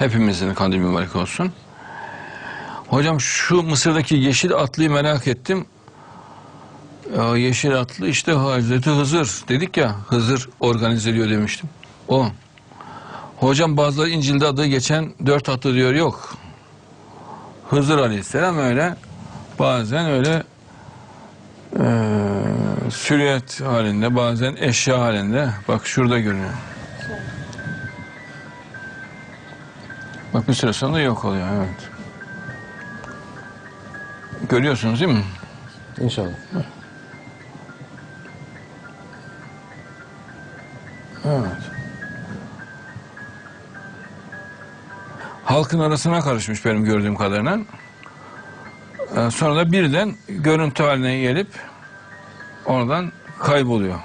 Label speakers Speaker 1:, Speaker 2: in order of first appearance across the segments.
Speaker 1: Hepimizin kandil mübarek olsun. Hocam şu Mısır'daki yeşil atlıyı merak ettim. Ya yeşil atlı işte Hazreti Hızır. Dedik ya Hızır organize ediyor demiştim. O. Hocam bazıları İncil'de adı geçen dört atlı diyor yok. Hızır Aleyhisselam öyle bazen öyle eee süriyet halinde bazen eşya halinde. Bak şurada görünüyor. Bak bir süre sonra yok oluyor evet. Görüyorsunuz değil mi?
Speaker 2: İnşallah.
Speaker 1: Evet. Halkın arasına karışmış benim gördüğüm kadarıyla. Ee, Sonra da birden görüntü haline gelip oradan kayboluyor.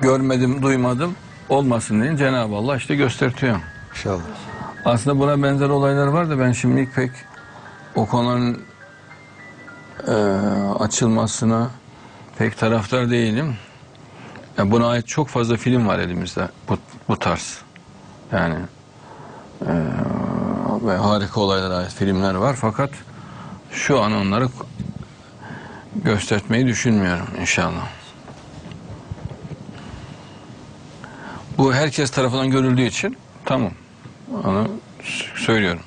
Speaker 1: Görmedim, duymadım olmasın diye Cenab-ı Allah işte göstertiyor.
Speaker 2: İnşallah.
Speaker 1: Aslında buna benzer olaylar var da ben şimdilik pek o konuların eee, açılmasına pek taraftar değilim. Ya buna ait çok fazla film var elimizde bu, bu tarz. Yani eee, ve harika olaylara ait filmler var fakat şu an onları göstermeyi düşünmüyorum inşallah. Bu herkes tarafından görüldüğü için tamam. Onu söylüyorum.